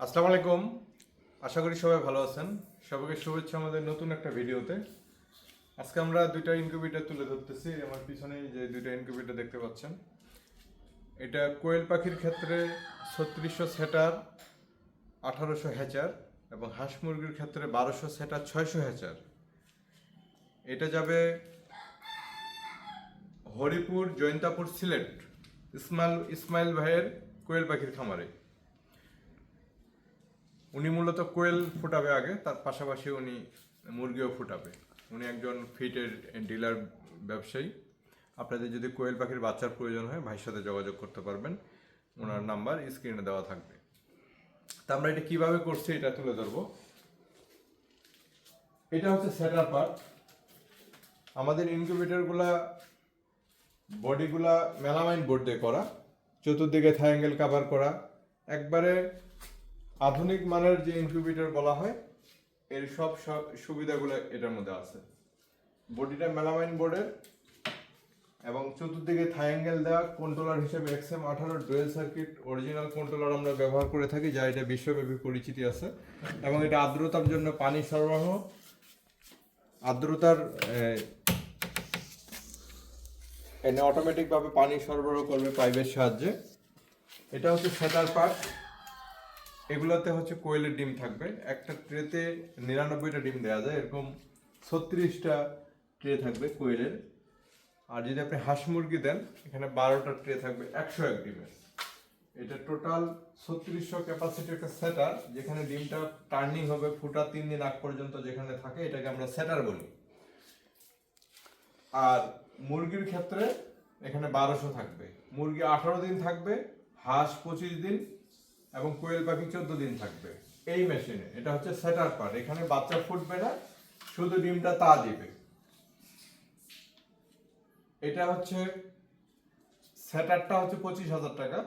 আসসালামু আলাইকুম। আশা করি সবাই ভালো আছেন। সবাইকে শুভেচ্ছা আমাদের নতুন একটা ভিডিওতে। আজকে আমরা দুইটা ইনকিউবেটর তুলে ধরতেছি। আমার পিছনে যে দুইটা ইনকিউবেটর দেখতে পাচ্ছেন। এটা কোয়েল পাখির ক্ষেত্রে ছত্রিশশো সেটার, আঠারোশো হ্যাচার এবং হাঁস মুরগির ক্ষেত্রে বারোশো সেটার, ছয়শো হ্যাচার এটা যাবে হরিপুর, জৈন্তাপুর সিলেট, ইসমাইল ইসমাইল ভাইয়ের কোয়েল পাখির খামারে। উনি মূলত কোয়েল ফুটাবে আগে, তার পাশাপাশি উনি মুরগিও ফুটাবে। উনি একজন ফিটের ডিলার ব্যবসায়ী। আপনাদের যদি কোয়েল পাখির বাচ্চার প্রয়োজন হয়, ভাইয়ের সাথে যোগাযোগ করতে পারবেন। ওনার নাম্বার স্ক্রিনে দেওয়া থাকবে। তা আমরা এটা কীভাবে করছি এটা তুলে ধরবো। এটা হচ্ছে সেটার পার্ট। আমাদের ইনকিউবেটরগুলা, বডিগুলা মেলামাইন বোর্ড দিয়ে করা, চতুর্দিকে থায়াঙ্গেল কাভার করা। একবারে আধুনিক মানের যে ইনকিউবেটর বলা হয়, এর সব সব সুবিধাগুলো এটার মধ্যে আছে। বডিটা মেলামাইন বোর্ডের এবং চতুর্দিকে থায়াঙ্গেল দেওয়া কন্ট্রোলার হিসেবে এক্সএম আঠারো ডুয়েল সার্কিট অরিজিনাল কন্ট্রোলার আমরা ব্যবহার করে থাকি, যা এটা বিশ্বব্যাপী পরিচিতি আছে। এবং এটা আর্দ্রতার জন্য পানি সরবরাহ, আর্দ্রতার এনে অটোমেটিকভাবে পানি সরবরাহ করবে পাইপের সাহায্যে। এটা হচ্ছে সেটার পার্ট এগুলোতে হচ্ছে কোয়েলের ডিম থাকবে। একটা ট্রেতে নিরানব্বইটা ডিম দেওয়া যায়, এরকম ছত্রিশটা ট্রে থাকবে কোয়েলের। আর যদি আপনি হাঁস মুরগি দেন, এখানে বারোটা ট্রে থাকবে, একশো এক ডিমের। এটা টোটাল ছত্রিশশো ক্যাপাসিটি একটা সেটার, যেখানে ডিমটা টার্নিং হবে ফুটা তিন দিন আগ পর্যন্ত যেখানে থাকে, এটাকে আমরা সেটার বলি। আর মুরগির ক্ষেত্রে এখানে বারোশো থাকবে। মুরগি আঠারো দিন থাকবে, হাঁস পঁচিশ দিন এবং কোয়েল পাখি চোদ্দ দিন থাকবে এই মেশিনে। এটা হচ্ছে সেটার পার্ট এখানে বাচ্চা ফুটবে না, শুধু ডিমটা তা দিবে। এটা হচ্ছে, সেটারটা হচ্ছে পঁচিশ হাজার টাকা।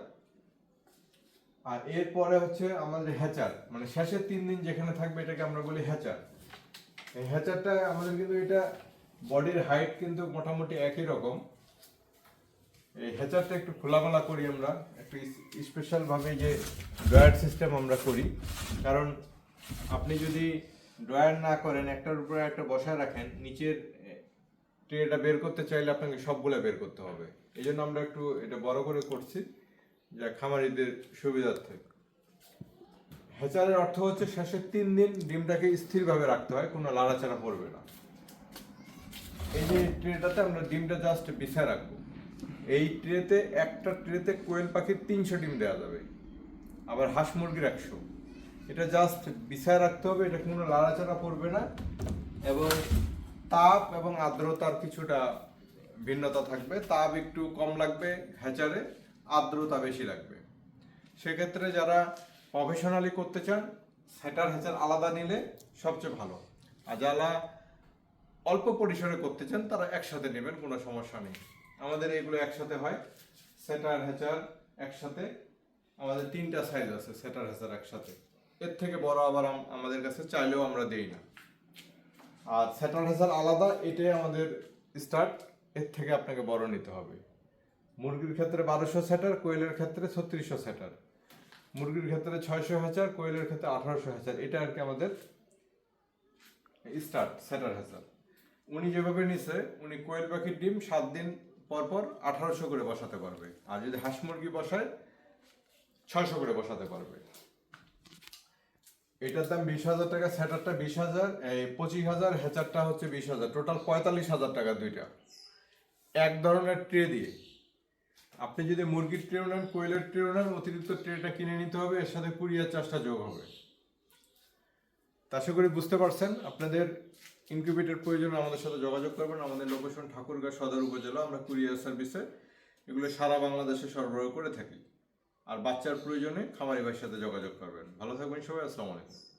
আর এরপরে হচ্ছে আমাদের হ্যাচার। মানে শেষের তিন দিন যেখানে থাকবে এটাকে আমরা বলি হ্যাচার। এই হ্যাচারটা আমাদের কিন্তু এটা বডির হাইট কিন্তু মোটামুটি একই রকম। এই হ্যাচারটা একটু খোলামেলা করি আমরা। একটু স্পেশালভাবে যে ড্রয়ার সিস্টেম আমরা করি। কারণ আপনি যদি ড্রয়ার না করেন, একটার উপরে একটা বসায় রাখেন, নিচের ট্রেটা বের করতে চাইলে আপনাকে সবগুলো বের করতে হবে। এই জন্য আমরা একটু এটা বড় করে করছি, যা খামারিদের সুবিধার্থে। হ্যাচারের অর্থ হচ্ছে শেষের তিন দিন ডিমটাকে স্থিরভাবে রাখতে হয়, কোনো লাড়াচাড়া পড়বে না। এই যে ট্রেটাতে আমরা ডিমটা জাস্ট বিছায় রাখব। এই ট্রেতে, একটা ট্রেতে কোয়েল পাখির তিনশো ডিম দেওয়া যাবে। আবার হাঁস মুরগির একশো। এটা জাস্ট বিছায় রাখতে হবে, এটা কোনো লাড়াচাড়া পড়বে না এবং তাপ এবং আর্দ্রতার কিছুটা ভিন্নতা থাকবে। তাপ একটু কম লাগবে হ্যাচারে, আর্দ্রতা বেশি লাগবে। সেক্ষেত্রে যারা প্রফেশনালি করতে চান, সেটার হ্যাচার আলাদা নিলে সবচেয়ে ভালো। আর যারা অল্প পরিসরে করতে চান, তারা একসাথে নেবেন, কোনো সমস্যা নেই। আমাদের এগুলো একসাথে হয়। সেটার হ্যাচার একসাথে আমাদের তিনটা সাইজ আছে, সেটার হ্যাচার একসাথে। এর থেকে বড় আবার আমাদের কাছে চাইলেও আমরা দেই না। আর সেটার হ্যাচার আলাদা, এটাই আমাদের স্টার্ট এর থেকে আপনাকে বড় নিতে হবে। মুরগির ক্ষেত্রে বারোশো সেটার, কোয়েলের ক্ষেত্রে ছত্রিশশো সেটার। মুরগির ক্ষেত্রে ছয়শো হাজার কোয়েলের ক্ষেত্রে আঠারোশো হাজার এটা আর কি আমাদের স্টার্ট সেটার হাজার উনি যেভাবে নিছে, উনি কোয়েল পাখির ডিম সাত দিন পর পর আঠারোশো করে বসাতে পারবে। আর যদি হাঁস মুরগি বসায়, ছয়শো করে বসাতে পারবে। এটার দাম বিশ হাজার টাকা, স্যাটারটা বিশ হাজার, এই পঁচিশ হাজার, হ্যাচারটা হচ্ছে বিশ হাজার। টোটাল পঁয়তাল্লিশ হাজার টাকা দুইটা। এক ধরনের ট্রে দিয়ে। আপনি যদি মুরগির ট্রে নেন, কোয়েলের ট্রেও নেন, অতিরিক্ত ট্রেটা কিনে নিতে হবে, এর সাথে কুরিয়ার চার্জটা যোগ হবে। তা করি বুঝতে পারছেন। আপনাদের ইনকিউবেটর প্রয়োজন আমাদের সাথে যোগাযোগ করবেন। আমাদের লোকেশন ঠাকুরগাঁও সদর উপজেলা। আমরা কুরিয়ার সার্ভিসে এগুলো সারা বাংলাদেশে সরবরাহ করে থাকি। আর বাচ্চার প্রয়োজনে খামারি ভাইয়ের সাথে যোগাযোগ করবেন। ভালো থাকবেন সবাই। আসসালামু আলাইকুম।